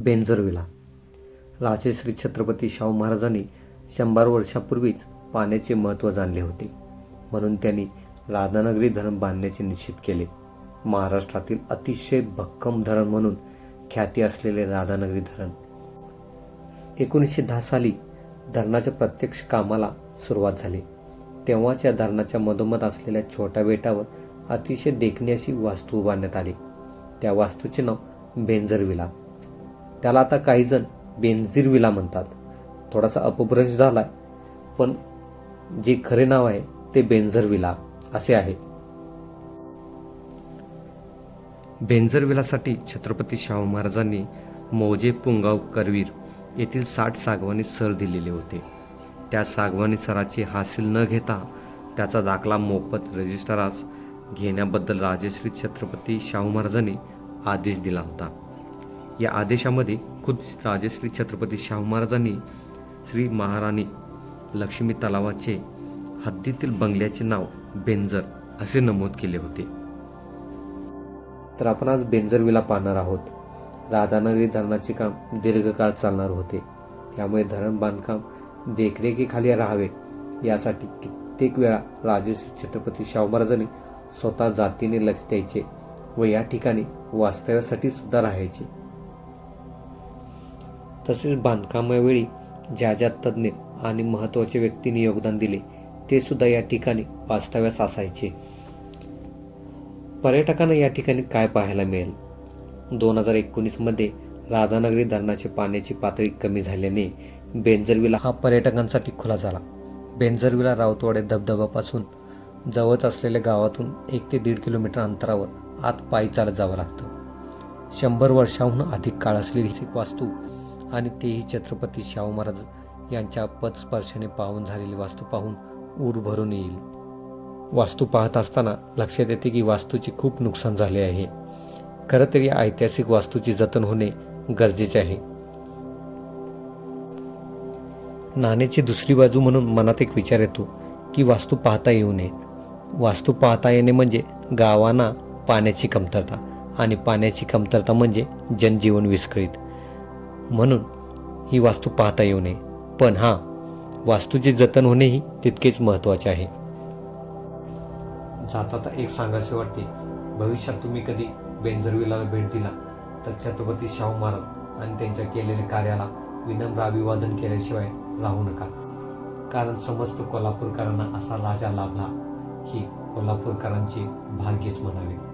बेंजरविला. राजेश्री छत्रपती शाहू महाराजांनी शंभर वर्षापूर्वीच पाण्याचे महत्त्व जाणले होते. म्हणून त्यांनी राधानगरी धरण बांधण्याचे निश्चित केले. महाराष्ट्रातील अतिशय भक्कम धरण म्हणून ख्याती असलेले राधानगरी धरण. एकोणीसशे दहा साली धरणाच्या प्रत्यक्ष कामाला सुरुवात झाली. तेव्हाच या धरणाच्या मधोमध असलेल्या छोट्या बेटावर अतिशय देखणी अशी वास्तू उभारण्यात आली. त्या वास्तूचे नाव बेंजरविला. त्याला आता काही जण विला म्हणतात. थोडासा अपभ्रंश झाला पण जे खरे नाव आहे ते बेंझरविला असे आहे. बेंझरविलासाठी छत्रपती शाहू महाराजांनी मौजे पुंगाव करवीर येथील साठ सागवानी सर दिलेले होते. त्या सागवानी सराची हासिल न घेता त्याचा दाखला मोफत रजिस्ट्रारास घेण्याबद्दल राजश्री छत्रपती शाहू महाराजांनी आदेश दिला होता. या आदेशामध्ये खुद राजश्री छत्रपती शाहू महाराजांनी श्री महाराणी लक्ष्मी तलावाचे हद्दीतील बंगल्याचे नाव बेंजर असे नमूद केले होते. तर आपण आज बेंजर विला पाहणार आहोत. राधानगरी धरणाचे काम दीर्घकाळ चालणार होते. त्यामुळे धरण बांधकाम देखरेखीखाली राहावे यासाठी कित्येक वेळा राजश्री छत्रपती शाहू महाराजांनी स्वतः जातीने लक्ष द्यायचे व या ठिकाणी वास्तव्यासाठी सुद्धा राहायचे. तसेच बांधकामावेळी ज्या ज्या तज्ज्ञ आणि महत्त्वाच्या व्यक्तींनी योगदान दिले ते सुद्धा या ठिकाणी वास्तव्यास असायचे. पर्यटकांना या ठिकाणी काय पाहायला मिळेल? दोन हजार एकोणीसमध्ये राधानगरी धरणाचे पाण्याची पातळी कमी झाल्याने बेंजरविला हा पर्यटकांसाठी खुला झाला. बेंजरविला रावतवाडे धबधबापासून जवळच असलेल्या गावातून एक ते दीड किलोमीटर अंतरावर आत पायी चालत जावं लागतं. शंभर वर्षाहून अधिक काळ असलेली ही वास्तू आणि तेही छत्रपती शाहू महाराज यांच्या पदस्पर्शाने पाहून झालेली वास्तू पाहून ऊर भरून येईल. वास्तू पाहत असताना लक्षात येते की वास्तूचे खूप नुकसान झाले आहे. खरं तर या ऐतिहासिक वास्तूचे जतन होणे गरजेचे आहे. नाण्याची दुसरी बाजू म्हणून मनात एक विचार येतो की वास्तू पाहता येऊ नये. वास्तू पाहता येणे म्हणजे गावांना पाण्याची कमतरता आणि पाण्याची कमतरता म्हणजे जनजीवन विस्कळीत. म्हणून ही वास्तू पाहता येऊ नये. पण हां वास्तूचे जतन होणेही तितकेच महत्त्वाचे आहे. जाता एक सांगायचे वाटते. भविष्यात तुम्ही कधी बेंजरविलाला भेट दिला तर छत्रपती शाहू महाराज आणि त्यांच्या केलेल्या कार्याला विनम्र अभिवादन केल्याशिवाय राहू नका. कारण समस्त कोल्हापूरकरांना असा राजा लाभला ही कोल्हापूरकरांचे भाग्यच म्हणावे.